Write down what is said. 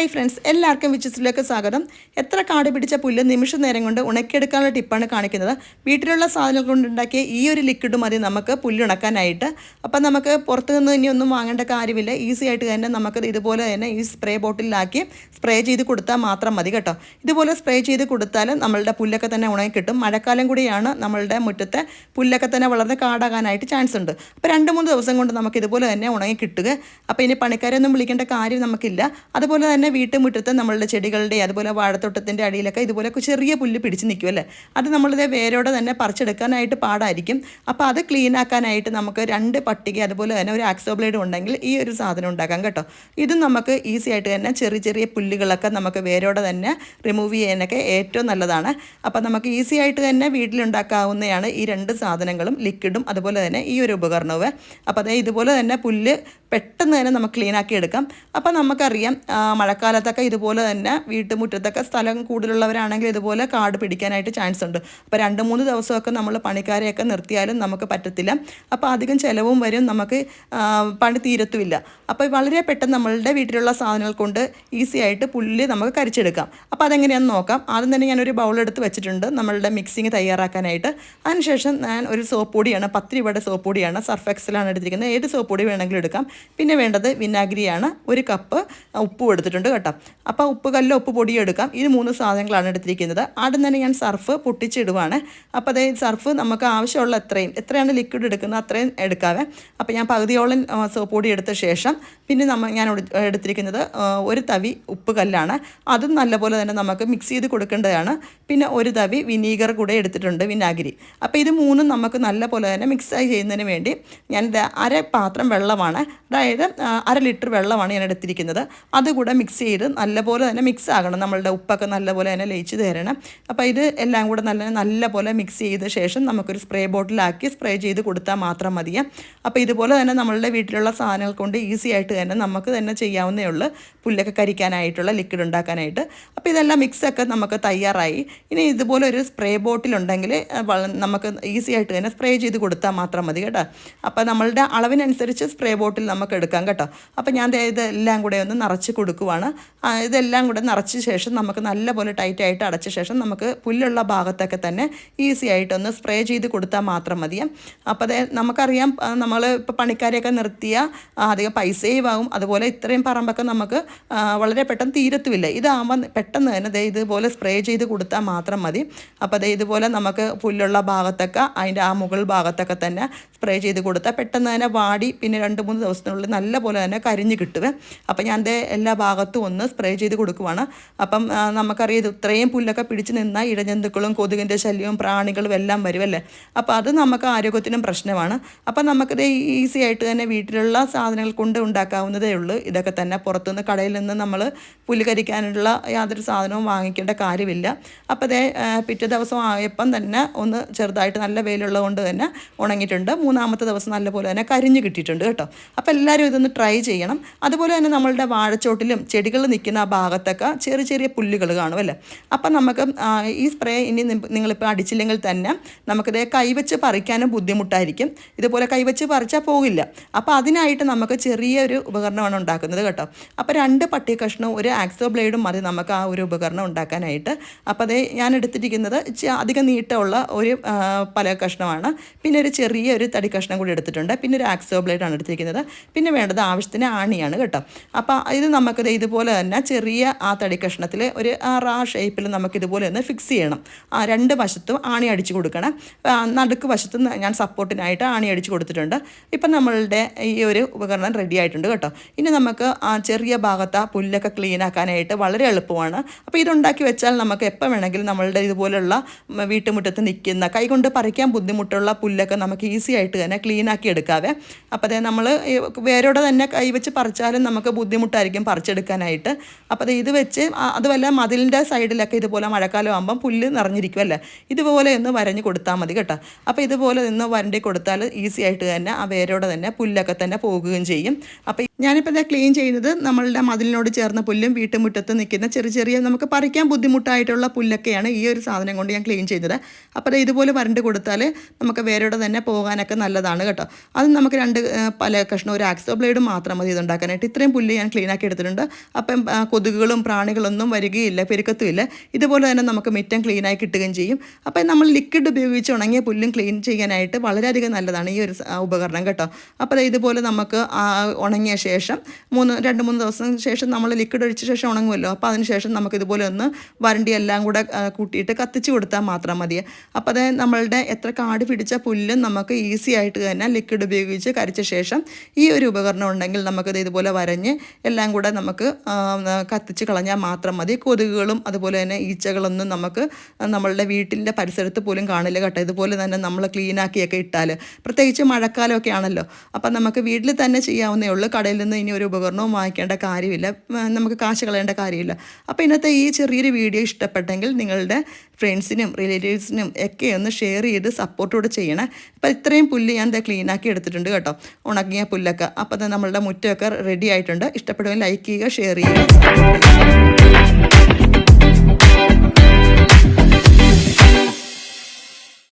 Hi friends എല്ലാവർക്കും വിച്ചിസിലേക്ക് സ്വാഗതം. എത്ര കാട് പിടിച്ച പുല്ല് നിമിഷ നേരം കൊണ്ട് ഉണക്കിയെടുക്കാനുള്ള ടിപ്പാണ് കാണിക്കുന്നത്. വീട്ടിലുള്ള സാധനങ്ങൾ കൊണ്ടുണ്ടാക്കിയ ഈ ഒരു ലിക്വിഡ് മതി നമുക്ക് പുല്ലുണക്കാനായിട്ട്. അപ്പം നമുക്ക് പുറത്തു നിന്ന് ഇനി ഒന്നും വാങ്ങേണ്ട കാര്യമില്ല. ഈസി ആയിട്ട് തന്നെ നമുക്ക് ഇതുപോലെ തന്നെ ഈ സ്പ്രേ ബോട്ടിലാക്കി സ്പ്രേ ചെയ്ത് കൊടുത്താൽ മാത്രം മതി കേട്ടോ. ഇതുപോലെ സ്പ്രേ ചെയ്ത് കൊടുത്താൽ നമ്മളുടെ പുല്ലൊക്കെ തന്നെ ഉണങ്ങി കിട്ടും. മഴക്കാലം കൂടിയാണ് നമ്മളുടെ മുറ്റത്തെ പുല്ലൊക്കെ തന്നെ വളർന്ന് കാടാകാനായിട്ട് ചാൻസ് ഉണ്ട്. അപ്പോൾ രണ്ട് മൂന്ന് ദിവസം കൊണ്ട് നമുക്ക് ഇതുപോലെ തന്നെ ഉണങ്ങി കിട്ടുക. അപ്പോൾ ഇനി പണിക്കാരൊന്നും വിളിക്കേണ്ട കാര്യം നമുക്കില്ല. അതുപോലെ തന്നെ വീട്ടുമുറ്റത്ത് നമ്മളുടെ ചെടികളുടെ അതുപോലെ വാഴത്തോട്ടത്തിന്റെ അടിയിലൊക്കെ ഇതുപോലെ ചെറിയ പുല്ല് പിടിച്ച് നിൽക്കുമല്ലേ അത് നമ്മളിത് വേരോടെ തന്നെ പറിച്ചെടുക്കാനായിട്ട് പാടായിരിക്കും. അപ്പോൾ അത് ക്ലീൻ ആക്കാനായിട്ട് നമുക്ക് രണ്ട് പട്ടിക അതുപോലെ തന്നെ ഒരു ആക്സോ ബ്ലേഡ് ഉണ്ടെങ്കിൽ ഈ ഒരു സാധനം ഉണ്ടാക്കാം കേട്ടോ. ഇതും നമുക്ക് ഈസി ആയിട്ട് തന്നെ ചെറിയ ചെറിയ പുല്ലുകളൊക്കെ നമുക്ക് വേരോടെ തന്നെ റിമൂവ് ചെയ്യാനൊക്കെ ഏറ്റവും നല്ലതാണ്. അപ്പോൾ നമുക്ക് ഈസി ആയിട്ട് തന്നെ വീട്ടിലുണ്ടാക്കാവുന്നതാണ് ഈ രണ്ട് സാധനങ്ങളും ലിക്വിഡും അതുപോലെ തന്നെ ഈ ഒരു ഉപകരണവും. അപ്പോൾ അതായത് ഇതുപോലെ തന്നെ പുല്ല് പെട്ടെന്ന് തന്നെ നമുക്ക് ക്ലീൻ ആക്കി എടുക്കാം. അപ്പോൾ നമുക്കറിയാം ആ, മഴക്കാലത്തൊക്കെ ഇതുപോലെ തന്നെ വീട്ടുമുറ്റത്തൊക്കെ സ്ഥലം കൂടുതലുള്ളവരാണെങ്കിൽ ഇതുപോലെ കാട് പിടിക്കാനായിട്ട് ചാൻസ് ഉണ്ട്. അപ്പോൾ രണ്ട് മൂന്ന് ദിവസമൊക്കെ നമ്മൾ പണിക്കാരെയൊക്കെ നിർത്തിയാലും നമുക്ക് പറ്റത്തില്ല. അപ്പോൾ അധികം ചിലവും വരും നമുക്ക് പണി തീരത്തുമില്ല. അപ്പോൾ വളരെ പെട്ടെന്ന് നമ്മളുടെ വീട്ടിലുള്ള സാധനങ്ങൾ കൊണ്ട് ഈസി ആയിട്ട് പുല്ല് നമുക്ക് കരിച്ചെടുക്കാം. അപ്പോൾ അതെങ്ങനെയാണെന്ന് നോക്കാം. ആദ്യം തന്നെ ഞാനൊരു ബൗളെടുത്ത് വെച്ചിട്ടുണ്ട് നമ്മളുടെ മിക്സിങ് തയ്യാറാക്കാനായിട്ട്. അതിനുശേഷം ഞാൻ ഒരു സോപ്പ് പൊടിയാണ് പത്ത് രൂപയുടെ സോപ്പ് പൊടിയാണ് സർഫ് എക്സലാണ് എടുത്തിരിക്കുന്നത്. ഏത് സോപ്പ് പൊടി വേണമെങ്കിലും എടുക്കാം. പിന്നെ വേണ്ടത് വിനാഗിരിയാണ്. ഒരു കപ്പ് ഉപ്പും എടുത്തിട്ടുണ്ട്. കേട്ടോ. അപ്പോൾ ഉപ്പ് കല്ല് ഉപ്പ് പൊടിയോ എടുക്കാം ഇത് മൂന്ന് സാധനങ്ങളാണ് എടുത്തിരിക്കുന്നത്. ആദ്യം തന്നെ ഞാൻ സർഫ് പൊട്ടിച്ചിടുവാണ്. അപ്പോൾ അതേ സർഫ് നമുക്ക് ആവശ്യമുള്ള എത്രയും എത്രയാണ് ലിക്വിഡ് എടുക്കുന്നത് അത്രയും എടുക്കാവേ. അപ്പോൾ ഞാൻ പകുതിയോളം സോപ്പ് പൊടി എടുത്ത ശേഷം പിന്നെ നമ്മൾ ഞാൻ എടുത്തിരിക്കുന്നത് ഒരു തവി ഉപ്പ് കല്ലാണ്. അതും നല്ലപോലെ തന്നെ നമുക്ക് മിക്സ് ചെയ്ത് കൊടുക്കേണ്ടതാണ്. പിന്നെ ഒരു തവി വിനീഗർ കൂടെ എടുത്തിട്ടുണ്ട് വിനാഗിരി. അപ്പോൾ ഇത് മൂന്നും നമുക്ക് നല്ലപോലെ തന്നെ മിക്സായി ചെയ്യുന്നതിന് വേണ്ടി ഞാൻ അര പാത്രം വെള്ളമാണ്. അതായത് അര ലിറ്റർ വെള്ളമാണ് ഞാൻ എടുത്തിരിക്കുന്നത്. അതുകൂടെ മിക്സ് ചെയ്ത് നല്ലപോലെ തന്നെ മിക്സ് ആകണം. നമ്മളുടെ ഉപ്പൊക്കെ നല്ലപോലെ തന്നെ ലയിച്ച് തരണം. അപ്പോൾ ഇത് എല്ലാം കൂടെ നല്ല നല്ലപോലെ മിക്സ് ചെയ്ത ശേഷം നമുക്കൊരു സ്പ്രേ ബോട്ടിലാക്കി സ്പ്രേ ചെയ്ത് കൊടുത്താൽ മാത്രം മതിയാ. അപ്പോൾ ഇതുപോലെ തന്നെ നമ്മളുടെ വീട്ടിലുള്ള സാധനങ്ങൾ കൊണ്ട് ഈസി ആയിട്ട് തന്നെ നമുക്ക് തന്നെ ചെയ്യാവുന്നേ ഉള്ളൂ. പുല്ലൊക്കെ കരിക്കാനായിട്ടുള്ള ലിക്വിഡ് ഉണ്ടാക്കാനായിട്ട്. അപ്പോൾ ഇതെല്ലാം മിക്സൊക്കെ നമുക്ക് തയ്യാറായി. ഇനി ഇതുപോലെ ഒരു സ്പ്രേ ബോട്ടിലുണ്ടെങ്കിൽ നമുക്ക് ഈസി ആയിട്ട് തന്നെ സ്പ്രേ ചെയ്ത് കൊടുത്താൽ മാത്രം മതി കേട്ടോ. അപ്പോൾ നമ്മളുടെ അളവിനനുസരിച്ച് സ്പ്രേ ബോട്ടിൽ നമുക്ക് എടുക്കാം കേട്ടോ. അപ്പോൾ ഞാൻ ഇതെല്ലാം കൂടെ ഒന്ന് നിറച്ച് കൊടുക്കുവാണ്. ആ, ഇതെല്ലാം കൂടെ നിറച്ച ശേഷം നമുക്ക് നല്ലപോലെ ടൈറ്റായിട്ട് അടച്ച ശേഷം നമുക്ക് പുല്ലുള്ള ഭാഗത്തൊക്കെ തന്നെ ഈസി ആയിട്ടൊന്ന് സ്പ്രേ ചെയ്ത് കൊടുത്താൽ മാത്രം മതി. അപ്പോൾ അതേ നമുക്കറിയാം നമ്മൾ ഇപ്പോൾ പണിക്കാരെയൊക്കെ നിർത്തിയ ആ, അധികം പൈസയും ആകും അതുപോലെ ഇത്രയും പറമ്പൊക്കെ നമുക്ക് വളരെ പെട്ടെന്ന് തീരത്തുമില്ല. ഇതാകുമ്പോൾ പെട്ടെന്ന് തന്നെ ദേ ഇതുപോലെ സ്പ്രേ ചെയ്ത് കൊടുത്താൽ മാത്രം മതി. അപ്പോൾ ദേ ഇതുപോലെ നമുക്ക് പുല്ലുള്ള ഭാഗത്തൊക്കെ അതിന്റെ ആ മുകൾ ഭാഗത്തൊക്കെ തന്നെ സ്പ്രേ ചെയ്ത് കൊടുത്താൽ പെട്ടെന്ന് തന്നെ വാടി പിന്നെ രണ്ട് മൂന്ന് ദിവസത്തിനുള്ളിൽ നല്ല പോലെ തന്നെ കരിഞ്ഞ് കിട്ടുവേ. അപ്പം ഞാൻ ദേ എല്ലാ ഭാഗത്തും ഒന്ന് സ്പ്രേ ചെയ്ത് കൊടുക്കുവാണ്. അപ്പം നമുക്കറിയാം ഇത് ഇത്രയും പുല്ലൊക്കെ പിടിച്ച് നിന്നാൽ ഇഴജന്തുക്കളും കൊതുകിന്റെ ശല്യവും പ്രാണികളും എല്ലാം വരുമല്ലേ അപ്പോൾ അത് നമുക്ക് ആരോഗ്യത്തിനും പ്രശ്നമാണ്. അപ്പം നമുക്കിത് ഈസി ആയിട്ട് തന്നെ വീട്ടിലുള്ള സാധനങ്ങൾ കൊണ്ട് ഉണ്ടാക്കാവുന്നതേ ഉള്ളൂ. ഇതൊക്കെ തന്നെ പുറത്തുനിന്ന് കടയിൽ നിന്ന് നമ്മൾ പുല്ല് കരിക്കാനുള്ള യാതൊരു സാധനവും വാങ്ങിക്കേണ്ട കാര്യമില്ല. അപ്പോൾ അതേ പിറ്റേ ദിവസം ആയപ്പം തന്നെ ഒന്ന് ചെറുതായിട്ട് നല്ല വെയിലുള്ളത് കൊണ്ട് തന്നെ ഉണങ്ങിയിട്ടുണ്ട്. മൂന്നാമത്തെ ദിവസം നല്ലപോലെ തന്നെ കരിഞ്ഞ് കിട്ടിയിട്ടുണ്ട് കേട്ടോ. അപ്പോൾ എല്ലാവരും ഇതൊന്ന് ട്രൈ ചെയ്യണം. അതുപോലെ തന്നെ നമ്മളുടെ വാഴച്ചോട്ടിലും ചെടികൾ നിൽക്കുന്ന ആ ഭാഗത്തൊക്കെ ചെറിയ ചെറിയ പുല്ലുകൾ കാണുമല്ലേ അപ്പം നമുക്ക് ഈ സ്പ്രേ ഇനി നിങ്ങളിപ്പോൾ അടിച്ചില്ലെങ്കിൽ തന്നെ നമുക്കിത് കൈവച്ച് പറിക്കാനും ബുദ്ധിമുട്ടായിരിക്കും. ഇതുപോലെ കൈവച്ച് പറിച്ചാൽ പോകില്ല. അപ്പോൾ അതിനായിട്ട് നമുക്ക് ചെറിയൊരു ഉപകരണമാണ് ഉണ്ടാക്കുന്നത് കേട്ടോ. അപ്പോൾ രണ്ട് പട്ടി കഷ്ണവും ഒരു ആക്സോ ബ്ലേഡും മതി നമുക്ക് ആ ഒരു ഉപകരണം ഉണ്ടാക്കാനായിട്ട്. അപ്പോൾ അതേ ഞാൻ എടുത്തിരിക്കുന്നത് അധികം നീട്ടമുള്ള ഒരു പല കഷ്ണമാണ് പിന്നെ ഒരു ചെറിയ ഒരു തടി കഷ്ണം കൂടി എടുത്തിട്ടുണ്ട്. പിന്നെ ഒരു ആക്സോ ആണ് എടുത്തിരിക്കുന്നത്. പിന്നെ വേണ്ടത് ആവശ്യത്തിന് ആണിയാണ് കേട്ടോ. അപ്പോൾ ഇത് നമുക്കത് ഇതുപോലെ തന്നെ ചെറിയ ആ തടി കഷ്ണത്തിൽ ഒരു ആ റാ ഷേപ്പിൽ നമുക്ക് ഇതുപോലെ ഒന്ന് ഫിക്സ് ചെയ്യണം. ആ രണ്ട് വശത്തും ആണി അടിച്ചു കൊടുക്കണം. നടുക്ക് വശത്തും ഞാൻ സപ്പോർട്ടിനായിട്ട് ആണി അടിച്ചു കൊടുത്തിട്ടുണ്ട്. ഇപ്പം നമ്മളുടെ ഈ ഒരു ഉപകരണം റെഡി ആയിട്ടുണ്ട് കേട്ടോ. ഇനി നമുക്ക് ആ ചെറിയ ഭാഗത്ത് ആ പുല്ലൊക്കെ ക്ലീൻ ആക്കാനായിട്ട് വളരെ എളുപ്പമാണ്. അപ്പോൾ ഇതുണ്ടാക്കി വെച്ചാൽ നമുക്ക് എപ്പോൾ വേണമെങ്കിലും നമ്മളുടെ ഇതുപോലുള്ള വീട്ടുമുറ്റത്ത് നിൽക്കുന്ന കൈകൊണ്ട് പറിക്കാൻ ബുദ്ധിമുട്ടുള്ള പുല്ലൊക്കെ നമുക്ക് ഈസി തന്നെ ക്ലീൻ ആക്കി എടുക്കാവേ. അപ്പോൾ അതേ നമ്മൾ വേരോടെ തന്നെ കൈ വെച്ച് പറിച്ചാലും നമുക്ക് ബുദ്ധിമുട്ടായിരിക്കും പറിച്ചെടുക്കാനായിട്ട്. അപ്പോൾ അത് ഇത് വെച്ച് അതുമല്ല മതിലിന്റെ സൈഡിലൊക്കെ ഇതുപോലെ മഴക്കാലം ആകുമ്പം പുല്ല് നിറഞ്ഞിരിക്കുമല്ലേ ഇതുപോലെ ഒന്ന് വരഞ്ഞ് കൊടുത്താൽ മതി കേട്ടോ. അപ്പോൾ ഇതുപോലെ നിന്ന് വരണ്ടി കൊടുത്താൽ ഈസി ആയിട്ട് തന്നെ ആ വേരോടെ തന്നെ പുല്ലൊക്കെ തന്നെ പോകുകയും ചെയ്യും. അപ്പോൾ ഞാനിപ്പോൾ ഇതാ ക്ലീൻ ചെയ്യുന്നത് നമ്മളുടെ മതിലിനോട് ചേർന്ന പുല്ലും വീട്ടുമുറ്റത്ത് നിൽക്കുന്ന ചെറിയ ചെറിയ നമുക്ക് പറിക്കാൻ ബുദ്ധിമുട്ടായിട്ടുള്ള പുല്ലൊക്കെയാണ് ഈ ഒരു സാധനം കൊണ്ട് ഞാൻ ക്ലീൻ ചെയ്യുന്നത്. അപ്പോൾ ഇതുപോലെ വരണ്ട് കൊടുത്താൽ നമുക്ക് വേരോടെ തന്നെ പോകാനൊക്കെ നല്ലതാണ് കേട്ടോ. അത് നമുക്ക് രണ്ട് പല കഷ്ണം ഒരു ആക്സോ ബ്ലേഡ് മാത്രം മതി ഇതുണ്ടാക്കാനായിട്ട്. ഇത്രയും പുല്ല് ഞാൻ ക്ലീൻ ആക്കി എടുത്തിട്ടുണ്ട്. അപ്പം കൊതുകുകളും പ്രാണികളൊന്നും വരികയില്ല പെരുക്കത്തുമില്ല. ഇതുപോലെ തന്നെ നമുക്ക് മിറ്റം ക്ലീനായി കിട്ടുകയും ചെയ്യും. അപ്പം നമ്മൾ ലിക്വിഡ് ഉപയോഗിച്ച് ഉണങ്ങിയ പുല്ലും ക്ലീൻ ചെയ്യാനായിട്ട് വളരെയധികം നല്ലതാണ് ഈ ഒരു ഉപകരണം കേട്ടോ. അപ്പോൾ ഇതുപോലെ നമുക്ക് ഉണങ്ങിയ ശേഷം മൂന്ന് രണ്ട് മൂന്ന് ദിവസം ശേഷം നമ്മൾ ലിക്വിഡ് ഒഴിച്ച ശേഷം ഉണങ്ങുമല്ലോ. അപ്പോൾ അതിന് ശേഷം നമുക്ക് ഇതുപോലെ ഒന്ന് വരണ്ടി എല്ലാം കൂടെ കൂട്ടിയിട്ട് കത്തിച്ച് കൊടുത്താൽ മാത്രം മതി അപ്പോൾ അത് നമ്മളുടെ എത്ര കാട് പിടിച്ച പുല്ലും നമുക്ക് ഈസി ആയിട്ട് തന്നെ ലിക്വിഡ് ഉപയോഗിച്ച് കരിച്ച ശേഷം ഈ ഒരു ഉപകരണം ഉണ്ടെങ്കിൽ നമുക്കത് ഇതുപോലെ വരഞ്ഞ് എല്ലാം കൂടെ നമുക്ക് കത്തിച്ച് കളഞ്ഞാൽ മാത്രം മതി. കൊതുകുകളും അതുപോലെ തന്നെ ഈച്ചകളൊന്നും നമുക്ക് നമ്മളുടെ വീട്ടിന്റെ പരിസരത്ത് പോലും കാണില്ല കേട്ടോ. ഇതുപോലെ തന്നെ നമ്മൾ ക്ലീനാക്കിയൊക്കെ ഇട്ടാൽ പ്രത്യേകിച്ച് മഴക്കാലമൊക്കെ ആണല്ലോ. അപ്പം നമുക്ക് വീട്ടിൽ തന്നെ ചെയ്യാവുന്നേ ഉള്ളൂ. കടയിൽ നിന്ന് ഇനി ഒരു ഉപകരണവും വാങ്ങിക്കേണ്ട കാര്യമില്ല. നമുക്ക് കാശ് കളയേണ്ട കാര്യമില്ല. അപ്പോൾ ഇന്നത്തെ ഈ ചെറിയൊരു വീഡിയോ ഇഷ്ടപ്പെട്ടെങ്കിൽ നിങ്ങളുടെ ഫ്രണ്ട്സിനും റിലേറ്റീവ്സിനും ഒക്കെ ഒന്ന് ഷെയർ ചെയ്ത് സപ്പോർട്ടോടെ ചെയ്യണം. അപ്പോൾ ഇത്രയും പുല്ല് ഞാൻ ദേ ക്ലീനാക്കി എടുത്തിട്ടുണ്ട് കേട്ടോ. ഉണങ്ങിയ പുല്ലൊക്കെ. അപ്പോൾ നമ്മളുടെ മുറ്റമൊക്കെ റെഡി ആയിട്ടുണ്ട്. ഇഷ്ടപ്പെടുമെങ്കിൽ ലൈക്ക് ചെയ്യുക ഷെയർ ചെയ്യുക.